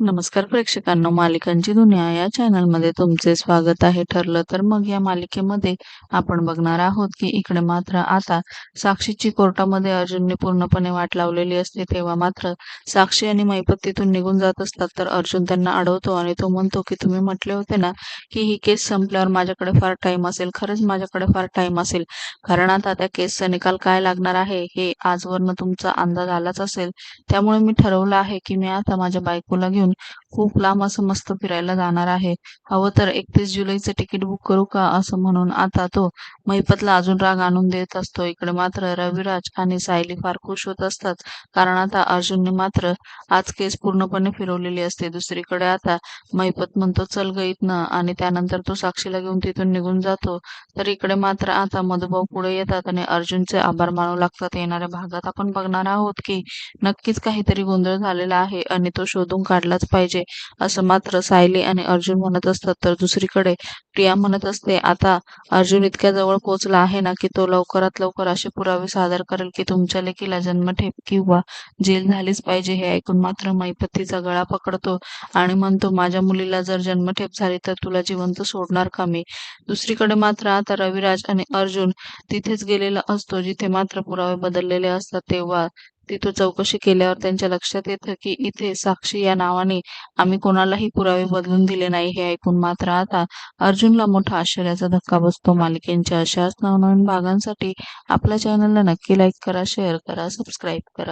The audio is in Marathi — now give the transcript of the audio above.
नमस्कार प्रेक्षकांनो मालिकांची दुनिया या चॅनलमध्ये तुमचे स्वागत आहे. ठरलं तर मग या मालिकेमध्ये आपण बघणार आहोत की इकडे मात्र आता साक्षीची कोर्टामध्ये अर्जुनने पूर्णपणे वाट लावलेली असते तेव्हा मात्र साक्षी आणि मैपत्तीतून तिथून निघून जात असतात. तर अर्जुन त्यांना अडवतो आणि तो म्हणतो की तुम्ही म्हटले होते ना की ही केस संपल्यावर माझ्याकडे फार टाइम असेल. खरंच माझ्याकडे फार टाइम असेल. कारण आता त्या केसचा निकाल काय लागणार आहे हे आजवरनं तुमचा अंदाज आलाच असेल. त्यामुळे मी ठरवलं आहे की मी आता माझ्या बायकोला घेऊन खूप लांब असं मस्त फिरायला जाणार आहे. हवं तर एकतीस जुलैचं तिकीट बुक करू का असं म्हणून आता तो महिपतला अजून राग आणून देत असतो. इकडे मात्र रविराज आणि सायली फार खुश होत असतात. कारण आता अर्जुनने मात्र आज केस पूर्णपणे फिरवलेली असते. दुसरीकडे आता महिपत म्हणतो चल ग इथनं. आणि त्यानंतर तो साक्षीला घेऊन तिथून निघून जातो. तर इकडे मात्र आता मधुभाऊ पुढे येतात आणि अर्जुनचे आभार मानू लागतात. येणाऱ्या भागात आपण बघणार आहोत की नक्कीच काहीतरी गोंधळ झालेला आहे आणि तो शोधून काढला केलाच पाहिजे. असं मात्र सायली आणि अर्जुन म्हणत असतात तर दुसरीकडे प्रिया म्हणत असते आता अर्जुन इतक्या जवळ पोहोचला आहे ना की तो लवकरात लवकर असे पुरावे सादर करेल की तुमच्या लेकीला जन्मठेप किंवा जेल झालीच पाहिजे हे ऐकून मात्र मैपतीचा गळा पकडतो आणि म्हणतो माझ्या मुलीला जर जन्मठेप झाली तर तुला जिवंत सोडणार का मी? दुसरीकडे मात्र आता रविराज आणि अर्जुन तिथेच गेलेला असतो जिथे मात्र पुरावे बदललेले असतात तेव्हा तिथं चौकशी केल्यावर त्यांच्या लक्षात येतं की इथे साक्षी या नावाने आम्ही कोणालाही पुरावे बदलून दिले नाही हे ऐकून मात्र आता अर्जुनला मोठा आश्चर्याचा धक्का बसतो. मालिकेंच्या अशाच नवनवीन भागांसाठी आपल्या चॅनलला नक्की लाईक करा शेअर करा सबस्क्राईब करा.